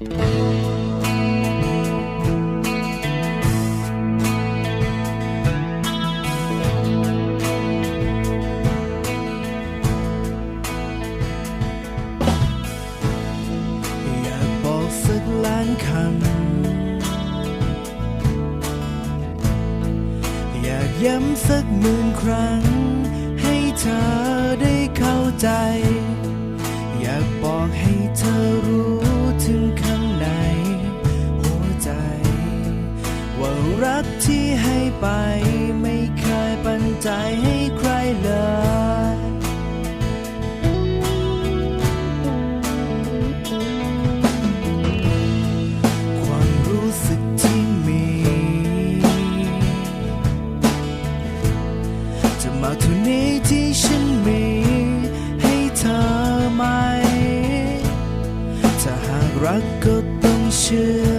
อยากบอกสักล้านคำ อยากย้ำสักหมื่นครั้ง ให้เธอได้เข้าใจ ไป ไม่เคยปันใจให้ใครเลยความรู้สึกที่มี จะมาเท่านี้ที่ฉันมี ให้เธอไหม ถ้าหากรักก็ต้องเชื่อ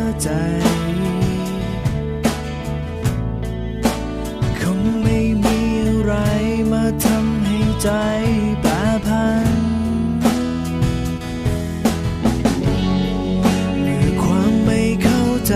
ใจแปรพันความไม่เข้าใจ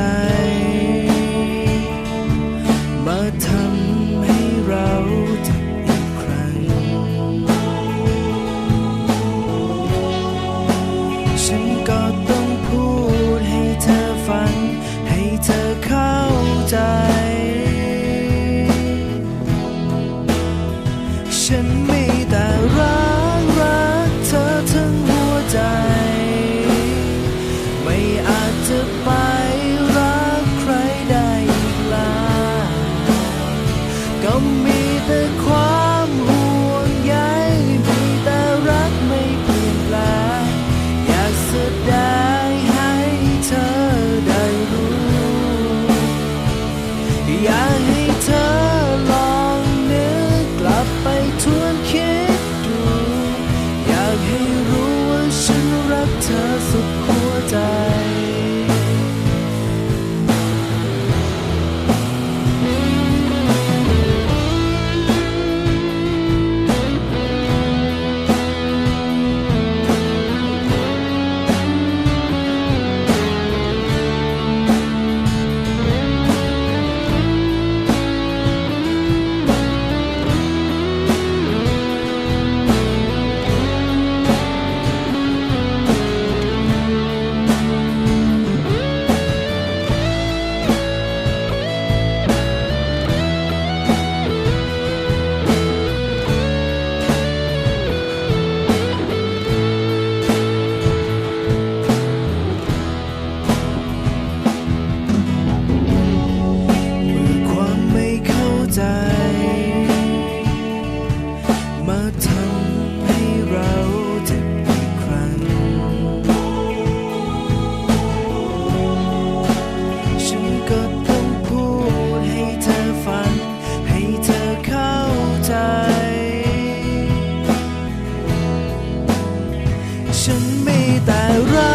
ฉันมีแต่รัก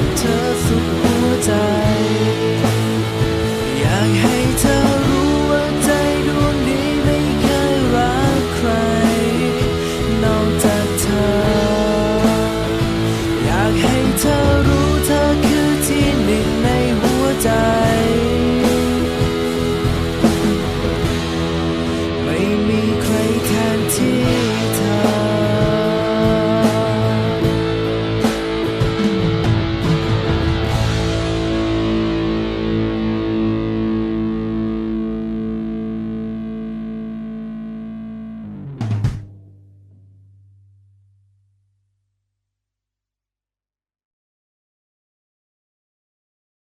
Touch.